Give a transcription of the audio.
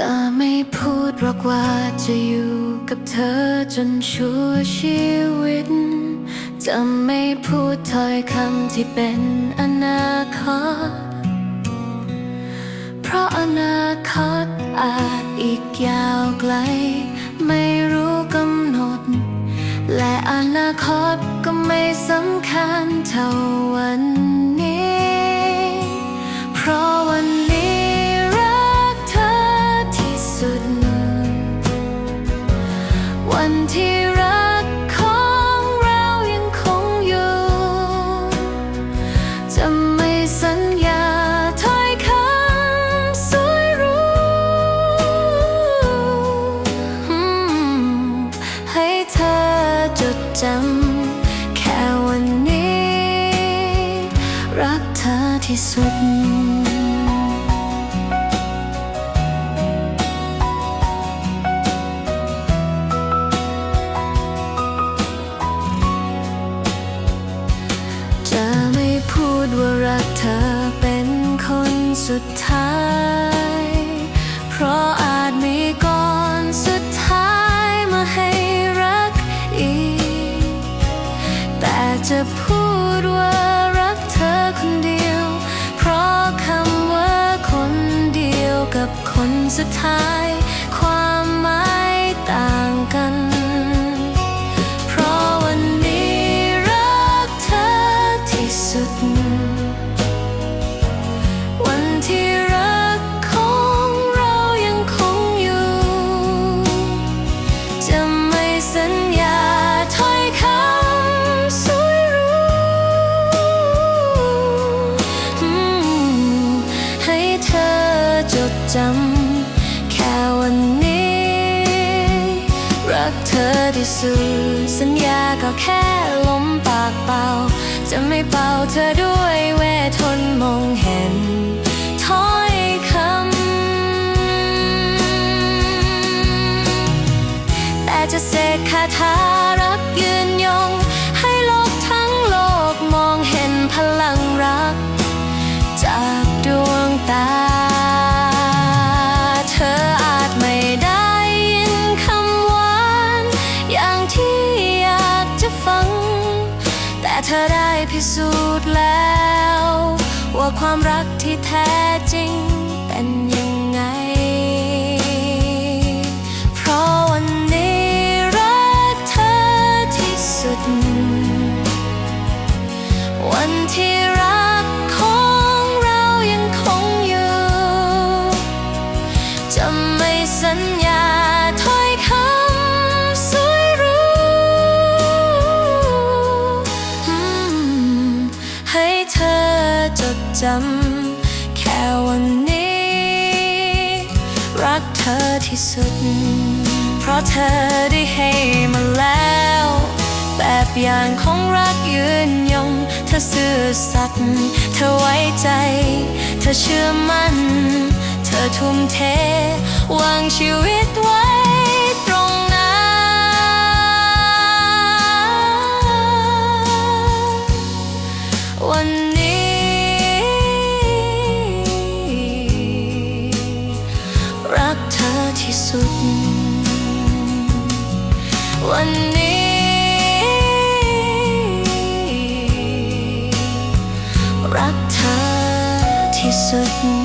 จะไม่พูดหรอกว่าจะอยู่กับเธอจนชั่วชีวิต จะไม่พูดถ้อยคำที่เป็นอนาคต เพราะอนาคตอาจอีกยาวไกล ไม่รู้กำหนด และอนาคตก็ไม่สำคัญเท่าวันนี้ เพราะวัน รักเธอที่สุด จะไม่พูดว่ารักเธอเป็นคนสุดท้าย เพราะอาจมีก่อนสุดท้ายมาให้รักอีก แต่จะพูดว่าักเธอที่สุด สัญญาก็แค่ลมปากเปล่า จะไม่เป่าเธอด้วยเวทนมองเห็นถ้อยคำแต่จะเสกคาถารักยืน เธอได้พิสูจน์แล้ว ว่าความรักที่แท้จริงเป็นยังไง เพราะวันนี้รักเธอที่สุด วันที่ ดจำ แค่วันนี้ รักเธอที่สุด เพราะเธอได้ให้มาแล้ว แบบอย่างของรักยืนยง เธอซื่อสัตย์เธอไว้ใจ เธอเชื่อมั่น เธอทุ่มเท วางชีวิตไว้ วันนี้ รักเธอที่สุด